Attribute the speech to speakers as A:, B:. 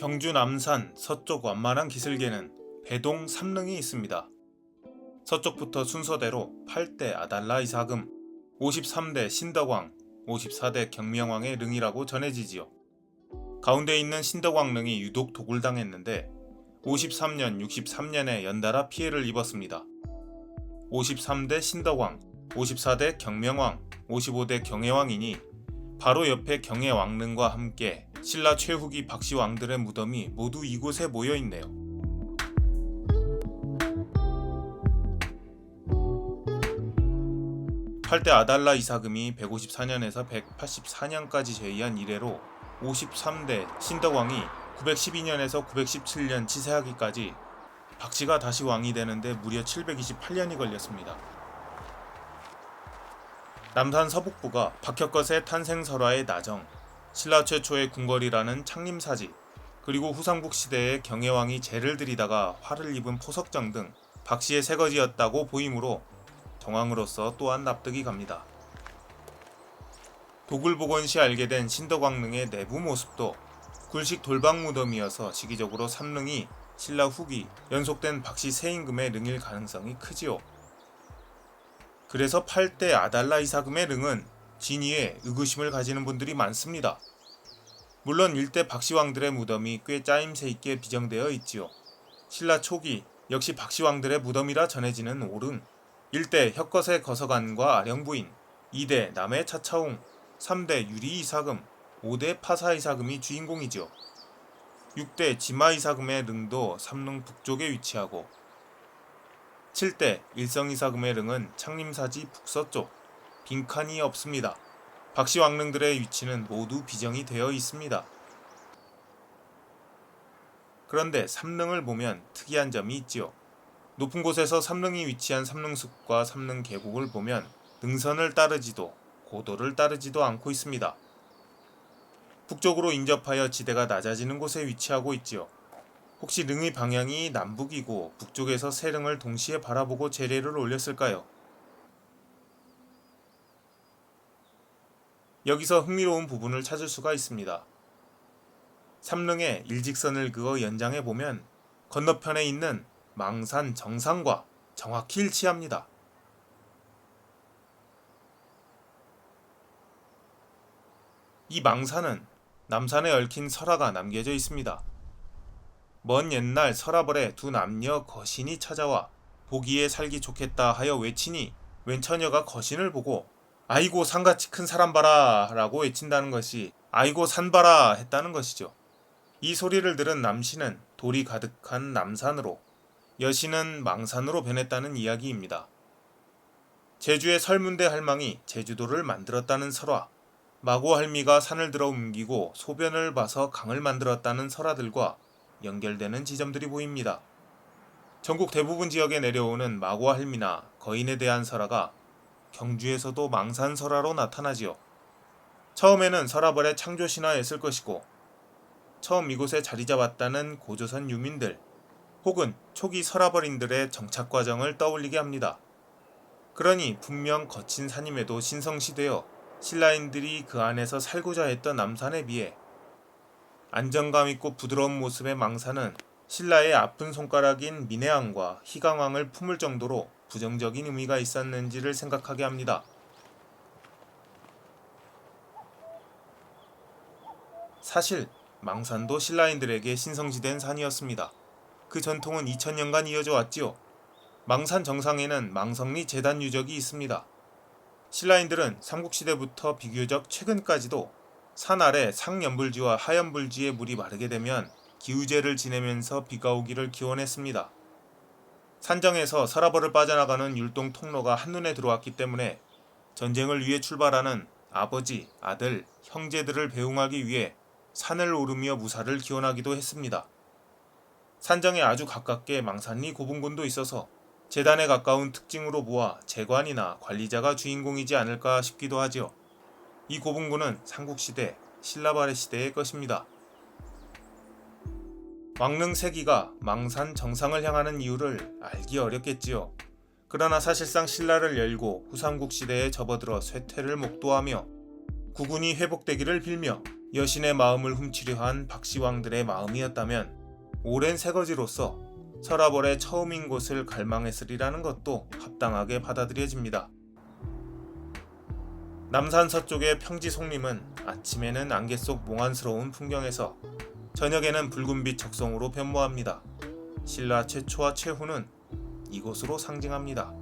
A: 경주 남산 서쪽 완만한 기슭에는 배동 삼릉이 있습니다. 서쪽부터 순서대로 8대 아달라 이사금, 53대 신덕왕, 54대 경명왕의 릉이라고 전해지지요. 가운데 있는 신덕왕 릉이 유독 도굴당했는데 53년, 63년에 연달아 피해를 입었습니다. 53대 신덕왕, 54대 경명왕, 55대 경혜왕이니 바로 옆에 경혜왕릉과 함께 신라 최후기 박씨 왕들의 무덤이 모두 이곳에 모여 있네요. 팔대 아달라 이사금이 154년에서 184년까지 제위한 이래로 53대 신덕왕이 912년에서 917년 치세하기까지 박씨가 다시 왕이 되는데 무려 728년이 걸렸습니다. 남산 서북부가 박혁것의 탄생설화의 나정, 신라 최초의 궁궐이라는 창림사지, 그리고 후삼국 시대의 경혜왕이 죄를 들이다가 화를 입은 포석정 등 박씨의 새거지였다고 보이므로 정황으로서 또한 납득이 갑니다. 도굴복원 시 알게 된 신덕왕릉의 내부 모습도 굴식 돌방 무덤이어서 시기적으로 삼릉이 신라 후기 연속된 박씨 세임금의 릉일 가능성이 크지요. 그래서 8대 아달라 이사금의 릉은 진위에 의구심을 가지는 분들이 많습니다. 물론 일대 박씨왕들의 무덤이 꽤 짜임새 있게 비정되어 있지요. 신라 초기 역시 박씨왕들의 무덤이라 전해지는 오릉 1대 혁것의 거서관과 아령부인 2대 남해 차차웅 3대 유리 이사금 5대 파사 이사금이 주인공이죠. 6대 지마 이사금의 릉도 삼릉 북쪽에 위치하고 7대 일성 이사금의 릉은 창림사지 북서쪽 빈칸이 없습니다. 박씨 왕릉들의 위치는 모두 비정이 되어 있습니다. 그런데 삼릉을 보면 특이한 점이 있지요. 높은 곳에서 삼릉이 위치한 삼릉숲과 삼릉 계곡을 보면 능선을 따르지도 고도를 따르지도 않고 있습니다. 북쪽으로 인접하여 지대가 낮아지는 곳에 위치하고 있지요. 혹시 릉의 방향이 남북이고 북쪽에서 세 릉을 동시에 바라보고 재례를 올렸을까요? 여기서 흥미로운 부분을 찾을 수가 있습니다. 삼릉에 일직선을 그어 연장해 보면 건너편에 있는 망산 정상과 정확히 일치합니다. 이 망산은 남산에 얽힌 설화가 남겨져 있습니다. 먼 옛날 서라벌에 두 남녀 거신이 찾아와 보기에 살기 좋겠다 하여 외치니 웬 처녀가 거신을 보고 아이고 산같이 큰 사람 봐라 라고 외친다는 것이 아이고 산 봐라 했다는 것이죠. 이 소리를 들은 남신은 돌이 가득한 남산으로 여신은 망산으로 변했다는 이야기입니다. 제주의 설문대 할망이 제주도를 만들었다는 설화, 마고 할미가 산을 들어 옮기고 소변을 봐서 강을 만들었다는 설화들과 연결되는 지점들이 보입니다. 전국 대부분 지역에 내려오는 마고 할미나 거인에 대한 설화가 경주에서도 망산 설화로 나타나지요. 처음에는 설화벌의 창조 신화였을 것이고 처음 이곳에 자리 잡았다는 고조선 유민들 혹은 초기 설화벌인들의 정착 과정을 떠올리게 합니다. 그러니 분명 거친 산임에도 신성시되어 신라인들이 그 안에서 살고자 했던 남산에 비해 안정감 있고 부드러운 모습의 망산은 신라의 아픈 손가락인 민해왕과 희강왕을 품을 정도로 부정적인 의미가 있었는지를 생각하게 합니다. 사실 망산도 신라인들에게 신성시된 산이었습니다. 그 전통은 2000년간 이어져 왔지요. 망산 정상에는 망성리 재단 유적이 있습니다. 신라인들은 삼국시대부터 비교적 최근까지도 산 아래 상연불지와 하연불지의 물이 마르게 되면 기우제를 지내면서 비가 오기를 기원했습니다. 산정에서 서라벌을 빠져나가는 율동 통로가 한눈에 들어왔기 때문에 전쟁을 위해 출발하는 아버지, 아들, 형제들을 배웅하기 위해 산을 오르며 무사를 기원하기도 했습니다. 산정에 아주 가깝게 망산리 고분군도 있어서 재단에 가까운 특징으로 보아 재관이나 관리자가 주인공이지 않을까 싶기도 하지요. 이 고분군은 삼국시대 신라발의 시대의 것입니다. 왕릉 세기가 망산 정상을 향하는 이유를 알기 어렵겠지요. 그러나 사실상 신라를 열고 후삼국 시대에 접어들어 쇠퇴를 목도하며 구군이 회복되기를 빌며 여신의 마음을 훔치려 한 박씨왕들의 마음이었다면 오랜 새거지로서 서라벌의 처음인 곳을 갈망했으리라는 것도 합당하게 받아들여집니다. 남산 서쪽의 평지 송림은 아침에는 안개 속 몽환스러운 풍경에서 저녁에는 붉은빛 적성으로 변모합니다. 신라 최초와 최후는 이곳으로 상징합니다.